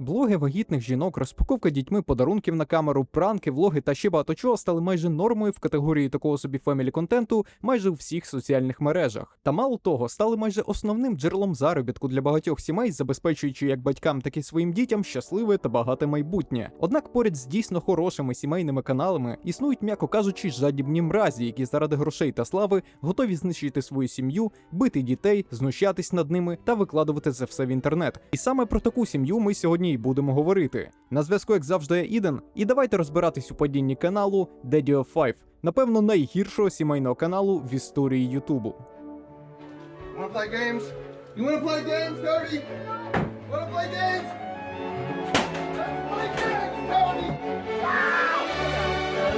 Блоги вагітних жінок, розпаковка дітьми подарунків на камеру, пранки, влоги та ще багато чого стали майже нормою в категорії такого собі фемілі контенту майже у всіх соціальних мережах. Та мало того, стали майже основним джерелом заробітку для багатьох сімей, забезпечуючи як батькам, так і своїм дітям щасливе та багате майбутнє. Однак поряд з дійсно хорошими сімейними каналами існують, м'яко кажучи, жадібні мразі, які заради грошей та слави готові знищити свою сім'ю, бити дітей, знущатись над ними та викладувати це все в інтернет. І саме про таку сім'ю ми сьогодні і будемо говорити. На зв'язку, як завжди, я Іден, і давайте розбиратись у падінні каналу Daddy of Five, напевно, найгіршого сімейного каналу в історії Ютубу.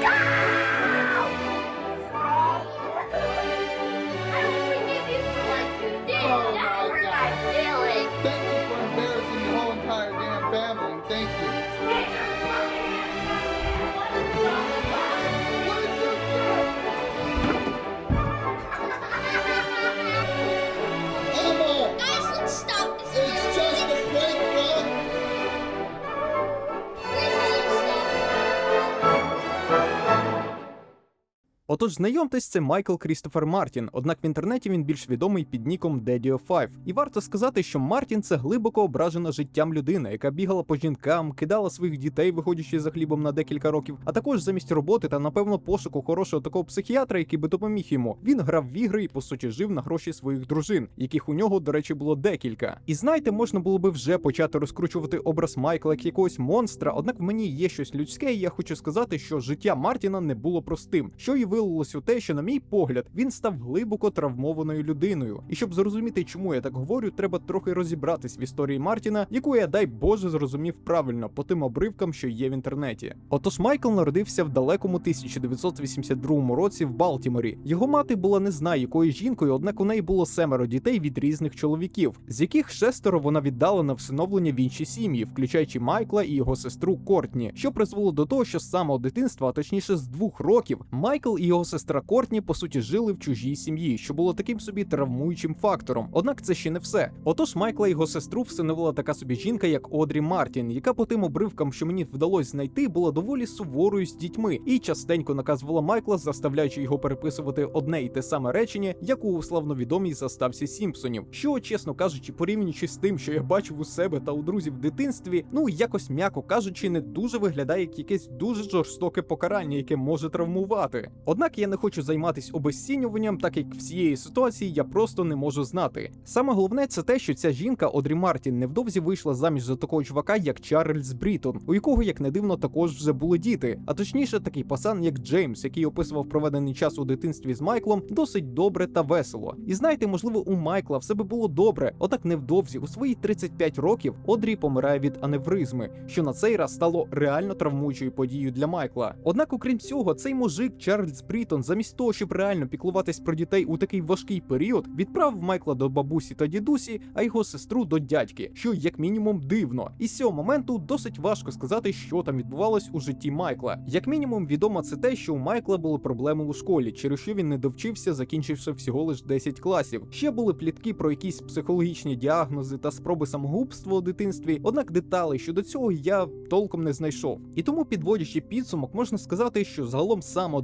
Wanna Отож, знайомтесь, це Майкл Крістофер Мартін, однак в інтернеті він більш відомий під ніком of Five. І варто сказати, що Мартін це глибоко ображена життям людина, яка бігала по жінкам, кидала своїх дітей, виходячи за хлібом на декілька років, а також замість роботи та напевно пошуку хорошого такого психіатра, який би допоміг йому. Він грав в ігри і по суті жив на гроші своїх дружин, яких у нього, до речі, було декілька. І знаєте, можна було би вже почати розкручувати образ Майкла як якогось монстра, однак в мені є щось людське, і я хочу сказати, що життя Мартіна не було простим, що і вилилось у те, що, на мій погляд, він став глибоко травмованою людиною. І щоб зрозуміти, чому я так говорю, треба трохи розібратись в історії Мартіна, яку я дай Боже зрозумів правильно по тим обривкам, що є в інтернеті. Отож, Майкл народився в далекому 1982 році в Балтіморі. Його мати була не знаю якою жінкою, однак у неї було семеро дітей від різних чоловіків, з яких шестеро вона віддала на всиновлення в інші сім'ї, включаючи Майкла і його сестру Кортні, що призвело до того, що з самого дитинства, а точніше з двох років, Майкл і його сестра Кортні по суті жили в чужій сім'ї, що було таким собі травмуючим фактором. Однак це ще не все. Отож, Майкла і його сестру всиновила така собі жінка, як Одрі Мартін, яка по тим обривкам, що мені вдалося знайти, була доволі суворою з дітьми і частенько наказувала Майкла, заставляючи його переписувати одне і те саме речення, як у славновідомій заставці Сімпсонів. Що, чесно кажучи, порівнюючи з тим, що я бачив у себе та у друзів в дитинстві, ну якось м'яко кажучи, не дуже виглядає як якесь дуже жорстоке покарання, яке може травмувати. Однак я не хочу займатися обезцінюванням, так як всієї ситуації я просто не можу знати. Саме головне це те, що ця жінка Одрі Мартін невдовзі вийшла заміж за такого чувака, як Чарльз Брітон, у якого, як не дивно, також вже були діти. А точніше, такий пасан, як Джеймс, який описував проведений час у дитинстві з Майклом, досить добре та весело. І знаєте, можливо, у Майкла все би було добре, однак невдовзі, у свої 35 років, Одрі помирає від аневризми, що на цей раз стало реально травмуючою подією для Майкла. Однак, окрім цього, цей мужик Чарльз Брітон, замість того, щоб реально піклуватись про дітей у такий важкий період, відправив Майкла до бабусі та дідусі, а його сестру до дядьки, що як мінімум дивно. І з цього моменту досить важко сказати, що там відбувалось у житті Майкла. Як мінімум, відомо це те, що у Майкла були проблеми у школі, через що він не довчився, закінчивши всього лиш 10 класів. Ще були плітки про якісь психологічні діагнози та спроби самогубства у дитинстві, однак деталей щодо цього я толком не знайшов. І тому, підводячи підсумок, можна сказати, що загалом з самого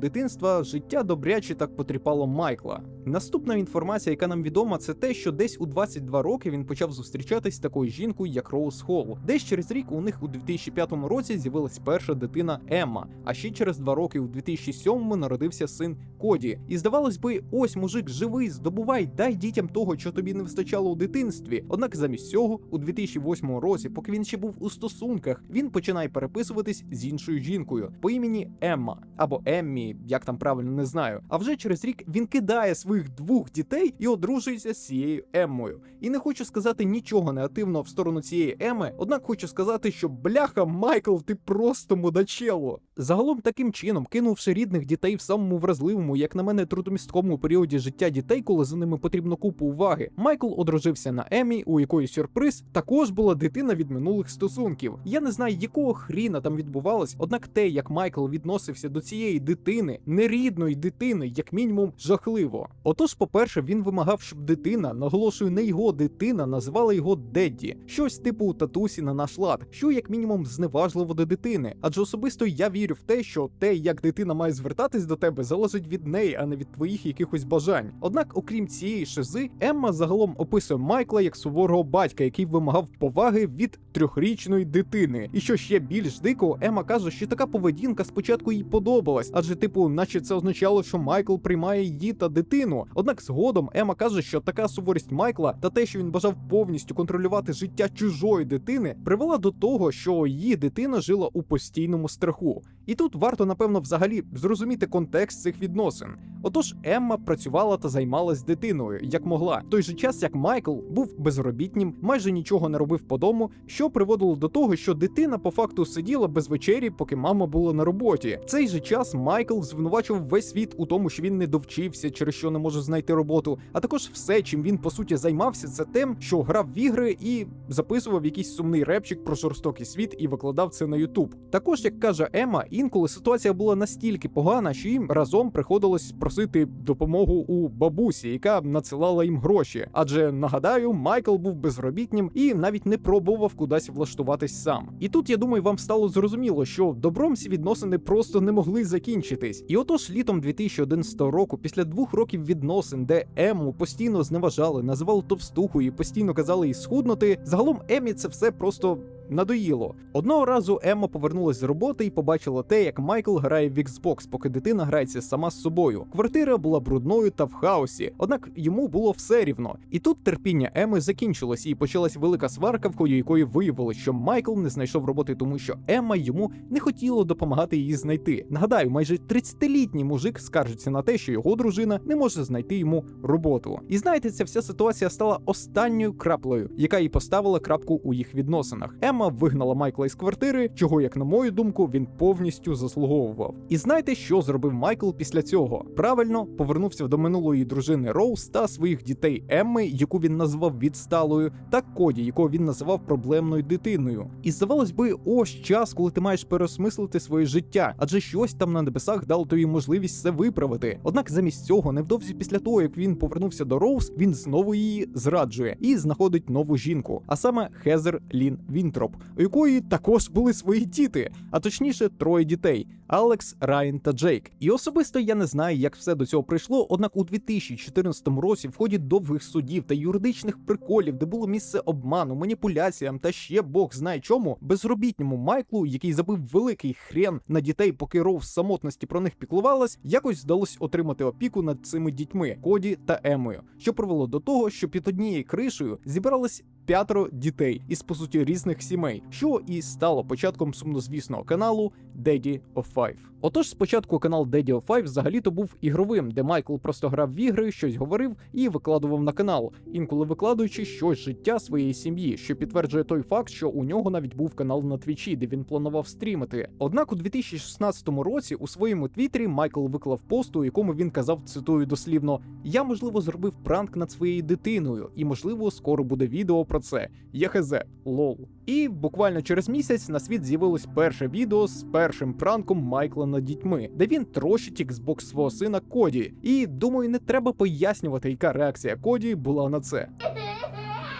життя добряче так потріпало Майкла. Наступна інформація, яка нам відома, це те, що десь у 22 роки він почав зустрічатись з такою жінкою, як Роуз Холл. Десь через рік у них у 2005 році з'явилась перша дитина Емма. А ще через два роки у 2007-му народився син Коді. І здавалось би, ось мужик живий, здобувай, дай дітям того, що тобі не вистачало у дитинстві. Однак замість цього, у 2008 році, поки він ще був у стосунках, він починає переписуватись з іншою жінкою по імені Емма або Еммі, як там правильно не знаю. А вже через рік він кидає своїх двох дітей і одружується з цією Еммою. І не хочу сказати нічого негативного в сторону цієї Еми, однак хочу сказати, що бляха, Майкл, ти просто мудачело. Загалом таким чином, кинувши рідних дітей в самому вразливому, як на мене, трудомісткому періоді життя дітей, коли за ними потрібно купу уваги, Майкл одружився на Емі, у якої сюрприз також була дитина від минулих стосунків. Я не знаю, якого хріна там відбувалось, однак те, як Майкл відносився до цієї дитини, не нерідної дитини, як мінімум, жахливо. Отож, по-перше, він вимагав, щоб дитина, наголошую, не його дитина, називала його Дедді, щось типу татусі на наш лад, що як мінімум зневажливо до дитини. Адже особисто я вірю в те, що те, як дитина має звертатись до тебе, залежить від неї, а не від твоїх якихось бажань. Однак, окрім цієї шизи, Емма загалом описує Майкла як суворого батька, який вимагав поваги від трьохрічної дитини. І що ще більш дико, Емма каже, що така поведінка спочатку їй подобалась, адже, типу, наче це означало, що Майкл приймає її та дитину. Однак згодом Емма каже, що така суворість Майкла та те, що він бажав повністю контролювати життя чужої дитини, привела до того, що її дитина жила у постійному страху. І тут варто, напевно, взагалі зрозуміти контекст цих відносин. Отож, Емма працювала та займалась дитиною, як могла, в той же час як Майкл був безробітнім, майже нічого не робив по дому, що приводило до того, що дитина по факту сиділа без вечері, поки мама була на роботі. В цей же час Майкл звинувачував весь світ у тому, що він не довчився, через що не може знайти роботу. А також все, чим він по суті займався, це тим, що грав в ігри і записував якийсь сумний репчик про жорстокий світ і викладав це на Ютуб. Також, як каже Ема, інколи ситуація була настільки погана, що їм разом приходилось просити допомогу у бабусі, яка надсилала їм гроші. Адже нагадаю, Майкл був безробітнім і навіть не пробував кудись влаштуватись сам. І тут я думаю, вам стало зрозуміло, що добром ці відносини просто не могли закінчитись. І отож, літом 2011 року, після двох років відносин, де Ему постійно зневажали, називали товстухою і постійно казали їй схуднути, загалом Емі це все просто. Надоїло. Одного разу Емма повернулась з роботи і побачила те, як Майкл грає в Xbox, поки дитина грається сама з собою. Квартира була брудною та в хаосі, однак йому було все рівно. І тут терпіння Еми закінчилось, і почалась велика сварка, в ході якої виявилось, що Майкл не знайшов роботи, тому що Емма йому не хотіла допомагати її знайти. Нагадаю, майже 30-літній мужик скаржиться на те, що його дружина не може знайти йому роботу. І знаєте, ця вся ситуація стала останньою краплею, яка і поставила крапку у їх відносинах. Емма вигнала Майкла із квартири, чого, як на мою думку, він повністю заслуговував. І знаєте, що зробив Майкл після цього? Правильно повернувся до минулої дружини Роуз та своїх дітей Емми, яку він назвав відсталою, та Коді, якого він називав проблемною дитиною. І здавалось би, ось час, коли ти маєш переосмислити своє життя, адже щось там на небесах дало тобі можливість все виправити. Однак замість цього, невдовзі після того, як він повернувся до Роуз, він знову її зраджує і знаходить нову жінку, а саме Хезер Лін Вінтроп, у якої також були свої діти, а точніше троє дітей: Алекс, Райан та Джейк. І особисто я не знаю, як все до цього прийшло. Однак у 2014 році, в ході довгих судів та юридичних приколів, де було місце обману, маніпуляціям та ще Бог знає чому, безробітньому Майклу, який забив великий хрен на дітей, поки Роуз в самотності про них піклувалась, якось вдалося отримати опіку над цими дітьми Коді та Емою, що привело до того, що під однією кришею зібрались п'ятеро дітей із по суті різних сімей, що і стало початком сумнозвісного каналу Daddy of Five. Отож, спочатку канал Daddy of Five взагалі-то був ігровим, де Майкл просто грав в ігри, щось говорив і викладував на канал, інколи викладуючи щось життя своєї сім'ї, що підтверджує той факт, що у нього навіть був канал на твічі, де він планував стрімити. Однак у 2016 році у своєму твіттері Майкл виклав пост, у якому він казав, цитую дослівно: Я можливо зробив пранк над своєю дитиною, і можливо скоро буде відео про це. Я хз, лол. І буквально через місяць на світ з'явилось перше відео з першим пранком Майкла над дітьми, де він трощить Xbox свого сина Коді. І думаю, не треба пояснювати, яка реакція Коді була на це.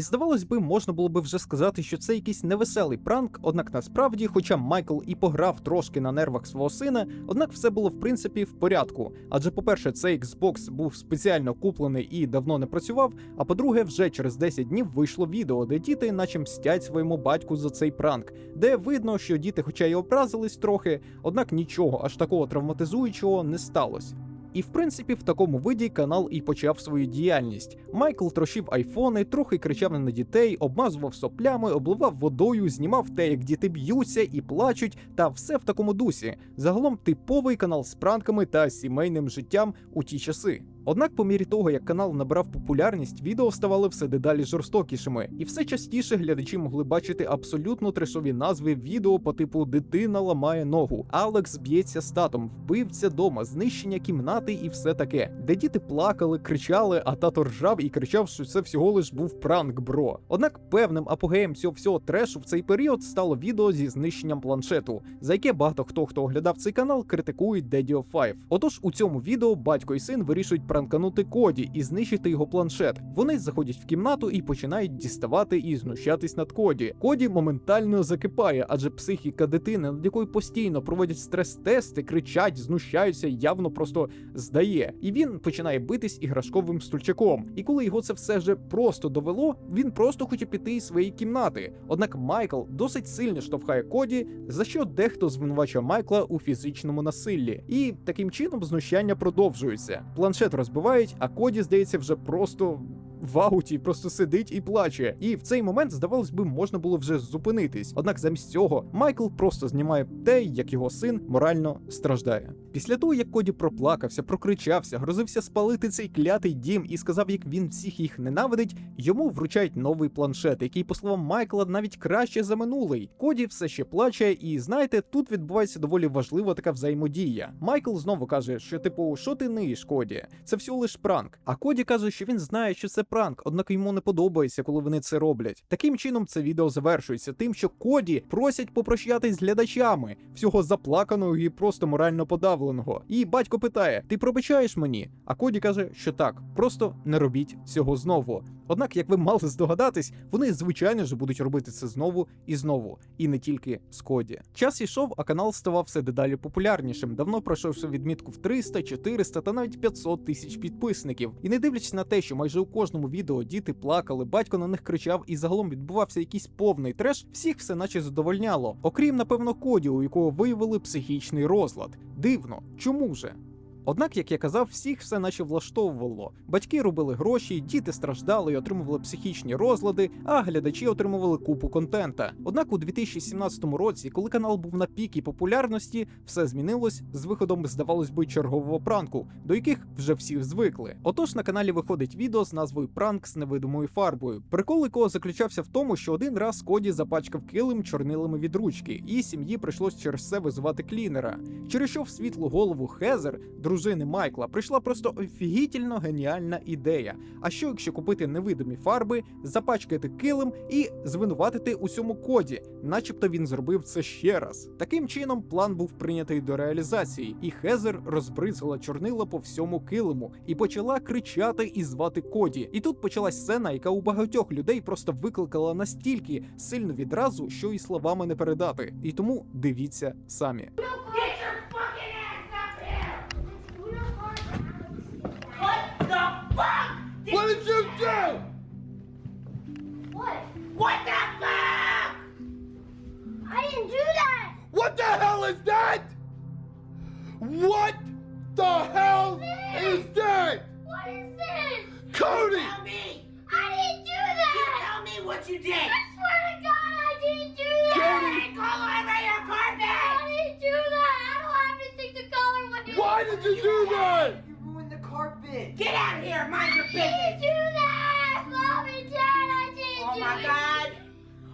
І здавалось би, можна було би вже сказати, що це якийсь невеселий пранк, однак насправді, хоча Майкл і пограв трошки на нервах свого сина, однак все було в принципі в порядку. Адже, по-перше, цей Xbox був спеціально куплений і давно не працював. А по-друге, вже через 10 днів вийшло відео, де діти, наче мстять своєму батьку за цей пранк, де видно, що діти, хоча й образились трохи, однак нічого аж такого травматизуючого не сталося. І в принципі в такому виді канал і почав свою діяльність. Майкл трощив айфони, трохи кричав на дітей, обмазував соплями, обливав водою, знімав те, як діти б'ються і плачуть, та все в такому дусі. Загалом типовий канал з пранками та сімейним життям у ті часи. Однак, по мірі того, як канал набирав популярність, відео ставали все дедалі жорстокішими, і все частіше глядачі могли бачити абсолютно трешові назви відео по типу Дитина ламає ногу, Алекс б'ється з татом, вбивця дома, знищення кімнати і все таке, де діти плакали, кричали, а тато ржав і кричав, що це всього лиш був пранк, бро. Однак певним апогеєм цього всього трешу в цей період стало відео зі знищенням планшету, за яке багато хто, хто оглядав цей канал, критикують Daddy 5. Отож, у цьому відео батько і син вирішують пранканути Коді і знищити його планшет. Вони заходять в кімнату і починають діставати і знущатись над Коді. Коді моментально закипає, адже психіка дитини, над якою постійно проводять стрес-тести, кричать, знущаються, явно просто здає. І він починає битись іграшковим стульчаком. І коли його це все вже просто довело, він просто хоче піти із своєї кімнати. Однак Майкл досить сильно штовхає Коді, за що дехто звинувачує Майкла у фізичному насиллі. І таким чином знущання продовжуються. Планшет розбивають, а Коді, здається, вже просто. В ауті просто сидить і плаче. І в цей момент, здавалось би, можна було вже зупинитись. Однак замість цього Майкл просто знімає те, як його син морально страждає. Після того, як Коді проплакався, прокричався, грозився спалити цей клятий дім і сказав, як він всіх їх ненавидить, йому вручають новий планшет, який, по словам Майкла, навіть краще за минулий. Коді все ще плаче, і знаєте, тут відбувається доволі важлива така взаємодія. Майкл знову каже, що типу, що ти ниєш, Коді? Це всього лиш пранк. А Коді каже, що він знає, що це пранк, однак йому не подобається, коли вони це роблять. Таким чином, це відео завершується тим, що Коді просять попрощатись з глядачами, всього заплаканого і просто морально подавленого. І батько питає: Ти пробачаєш мені? А Коді каже, що так, просто не робіть цього знову. Однак, як ви мали здогадатись, вони звичайно ж будуть робити це знову і знову, і не тільки з Коді. Час ішов, а канал ставав все дедалі популярнішим, давно пройшовши відмітку в 300, 400 та навіть 500 тисяч підписників. І не дивлячись на те, що майже у кожному відео діти плакали, батько на них кричав, і загалом відбувався якийсь повний треш, всіх все наче задовольняло. Окрім, напевно, Коді, у якого виявили психічний розлад. Дивно, чому же? Однак, як я казав, всіх все наче влаштовувало. Батьки робили гроші, діти страждали і отримували психічні розлади, а глядачі отримували купу контента. Однак у 2017 році, коли канал був на пікі популярності, все змінилось з виходом, здавалось би, чергового пранку, до яких вже всі звикли. Отож на каналі виходить відео з назвою Пранк з невидимою фарбою. Прикол якого заключався в тому, що один раз Коді запачкав килим чорнилами від ручки, і сім'ї прийшлось через це визивати клінера. Через що в світлу голову Хезер, дружини Майкла, прийшла просто офігітельно геніальна ідея. А що якщо купити невидимі фарби, запачкати килим і звинуватити усьому коді, начебто він зробив це ще раз. Таким чином, план був прийнятий до реалізації, і Хезер розбризгала чорнила по всьому килиму і почала кричати і звати Коді. І тут почалась сцена, яка у багатьох людей просто викликала настільки сильну відразу, що і словами не передати. І тому дивіться самі. The fuck? Did- What did you do?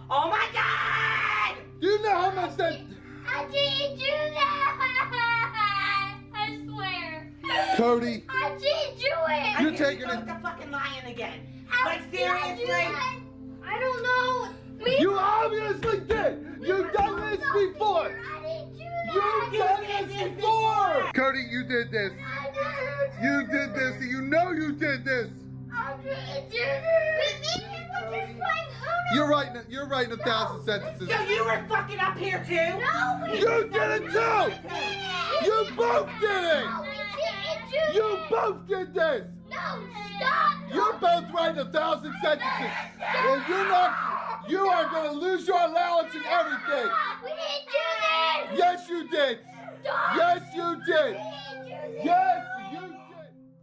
Oh my god. You know how much that. I didn't do that! I swear! Cody, I didn't do it! You're I taking it. it- the fucking lion again. How Like did I do seriously? I don't know. Me you obviously did! You've done this before! I didn't do You've that. done this before! Cody, you did this! I didn't You did this! You know you did this! I didn't do this. We're just playing Uno. You're writing, you're writing a thousand sentences. So you were fucking up here too? No, we You did it too! You both did it! No, we didn't do You this. both did this! No, stop. You're both writing a thousand sentences! And you're not, you are gonna lose your allowance and everything! We didn't do this. Yes, you did! Stop. Yes, you We did! didn't do this. Yes, you did!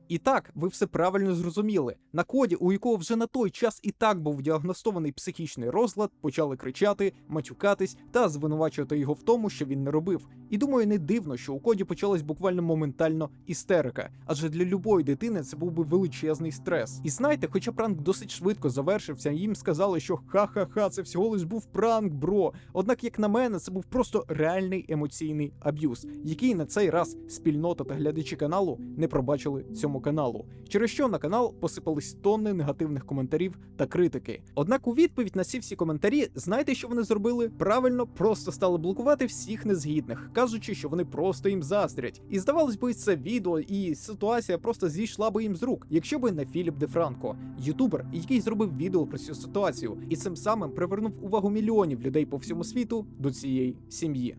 І так, ви все правильно зрозуміли. На коді, у якого вже на той час і так був діагностований психічний розлад, почали кричати, матюкатись та звинувачувати його в тому, що він не робив. І думаю, не дивно, що у коді почалась буквально моментально істерика, адже для любої дитини це був би величезний стрес. І знаєте, хоча пранк досить швидко завершився, їм сказали, що ха-ха-ха, це всього лиш був пранк, бро. Однак, як на мене, це був просто реальний емоційний аб'юз, який на цей раз спільнота та глядачі каналу не пробачили цьому каналу. Через що на канал посипались тонни негативних коментарів та критики. Однак у відповідь на ці всі коментарі, знаєте, що вони зробили? Правильно, просто стали блокувати всіх незгідних, кажучи, що вони просто їм заздрять. І здавалось би, це відео і ситуація просто зійшла би їм з рук, якщо би не Філіп Де Франко, ютубер, який зробив відео про цю ситуацію, і цим самим привернув увагу мільйонів людей по всьому світу до цієї сім'ї.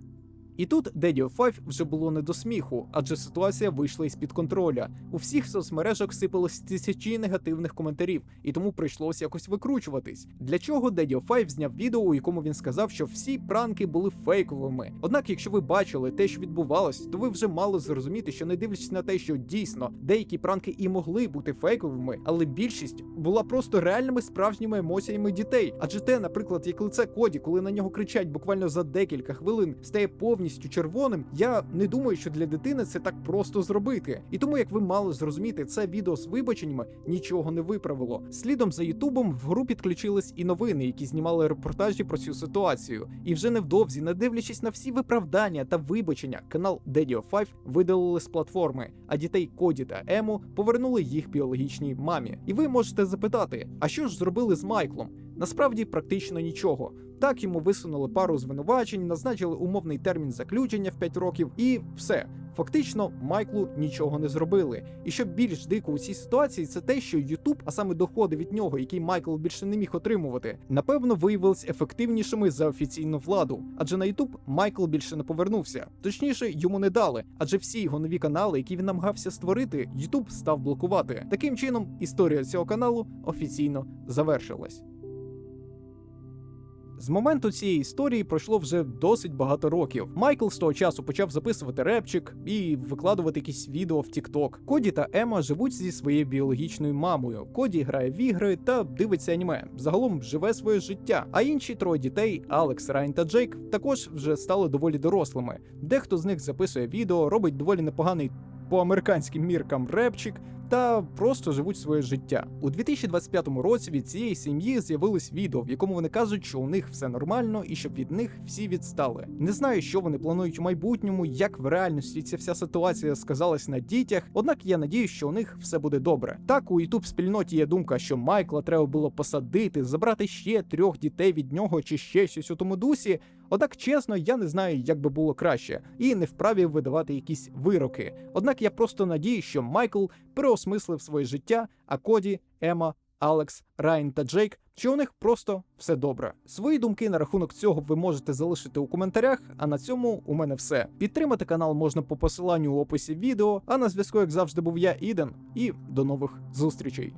І тут Daddy of вже було не до сміху, адже ситуація вийшла із під контроля. У всіх соцмережах сипалось тисячі негативних коментарів, і тому прийшлося якось викручуватись. Для чого Daddy of зняв відео, у якому він сказав, що всі пранки були фейковими. Однак, якщо ви бачили те, що відбувалось, то ви вже мали зрозуміти, що не дивлячись на те, що дійсно деякі пранки і могли бути фейковими, але більшість була просто реальними справжніми емоціями дітей. Адже те, наприклад, як лице Коді, коли на нього кричать буквально за декілька хвилин, стає повністю червоним. Я не думаю, що для дитини це так просто зробити. І тому, як ви мали зрозуміти, це відео з вибаченнями нічого не виправило. Слідом за Ютубом в гру підключились і новини, які знімали репортажі про цю ситуацію. І вже невдовзі, не дивлячись на всі виправдання та вибачення, канал of Five видалили з платформи, а дітей Коді та Ему повернули їх біологічній мамі. І ви можете запитати, а що ж зробили з Майклом? Насправді практично нічого. Так йому висунули пару звинувачень, назначили умовний термін заключення в 5 років, і все. Фактично, Майклу нічого не зробили. І що більш дико у цій ситуації, це те, що Ютуб, а саме доходи від нього, які Майкл більше не міг отримувати, напевно, виявились ефективнішими за офіційну владу. Адже на Ютуб Майкл більше не повернувся. Точніше, йому не дали, адже всі його нові канали, які він намагався створити, Ютуб став блокувати. Таким чином, історія цього каналу офіційно завершилась. З моменту цієї історії пройшло вже досить багато років. Майкл з того часу почав записувати репчик і викладувати якісь відео в TikTok. Коді та Ема живуть зі своєю біологічною мамою. Коді грає в ігри та дивиться аніме. Загалом живе своє життя. А інші троє дітей Алекс, Райн та Джейк також вже стали доволі дорослими. Дехто з них записує відео, робить доволі непоганий по американським міркам репчик. Та просто живуть своє життя у 2025 році. Від цієї сім'ї з'явилось відео, в якому вони кажуть, що у них все нормально і щоб від них всі відстали. Не знаю, що вони планують у майбутньому, як в реальності ця вся ситуація сказалась на дітях. Однак я надію, що у них все буде добре. Так у youtube спільноті є думка, що Майкла треба було посадити, забрати ще трьох дітей від нього чи ще щось у тому дусі. Однак, чесно, я не знаю, як би було краще, і не вправі видавати якісь вироки. Однак я просто надію, що Майкл переосмислив своє життя, а Коді, Ема, Алекс, Райн та Джейк, що у них просто все добре. Свої думки на рахунок цього ви можете залишити у коментарях. А на цьому у мене все. Підтримати канал можна по посиланню у описі відео. А на зв'язку, як завжди, був я, Іден, і до нових зустрічей.